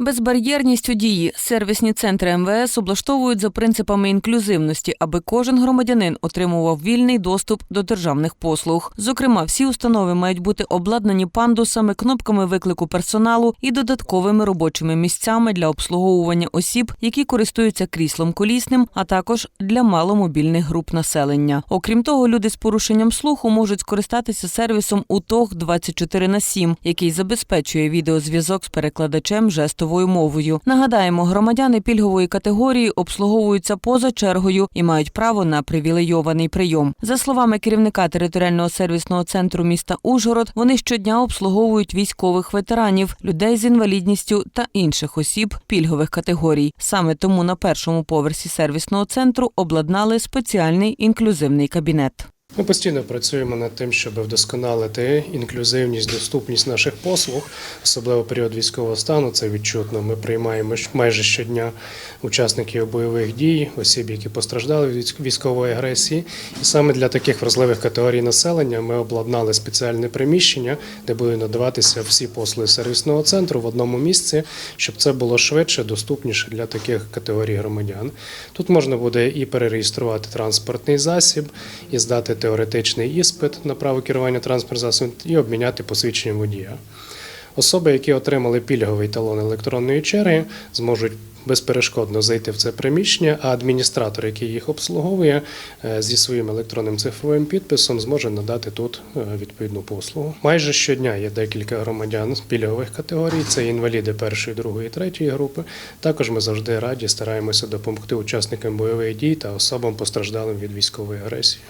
Безбар'єрність у дії. Сервісні центри МВС облаштовують за принципами інклюзивності, аби кожен громадянин отримував вільний доступ до державних послуг. Зокрема, всі установи мають бути обладнані пандусами, кнопками виклику персоналу і додатковими робочими місцями для обслуговування осіб, які користуються кріслом колісним, а також для маломобільних груп населення. Окрім того, люди з порушенням слуху можуть скористатися сервісом УТОГ 24 на 7, який забезпечує відеозв'язок з перекладачем жестовою мовою. Нагадаємо, громадяни пільгової категорії обслуговуються поза чергою і мають право на привілейований прийом. За словами керівника територіального сервісного центру міста Ужгород, вони щодня обслуговують військових ветеранів, людей з інвалідністю та інших осіб пільгових категорій. Саме тому на першому поверсі сервісного центру обладнали спеціальний інклюзивний кабінет. Ми постійно працюємо над тим, щоб вдосконалити інклюзивність, доступність наших послуг, особливо період військового стану. Це відчутно. Ми приймаємо майже щодня учасників бойових дій, осіб, які постраждали від військової агресії. І саме для таких вразливих категорій населення ми обладнали спеціальне приміщення, де будуть надаватися всі послуги сервісного центру в одному місці, щоб це було швидше, доступніше для таких категорій громадян. Тут можна буде і перереєструвати транспортний засіб, і здати теоретичний іспит на право керування транспортним засобом, і обміняти посвідчення водія. Особи, які отримали пільговий талон електронної черги, зможуть безперешкодно зайти в це приміщення, а адміністратор, який їх обслуговує, е, зі своїм електронним цифровим підписом зможе надати тут е, відповідну послугу. Майже щодня є декілька громадян з пільгових категорій. Це інваліди першої, другої, третьої групи. Також ми завжди раді стараємося допомогти учасникам бойових дій та особам постраждалим від військової агресії.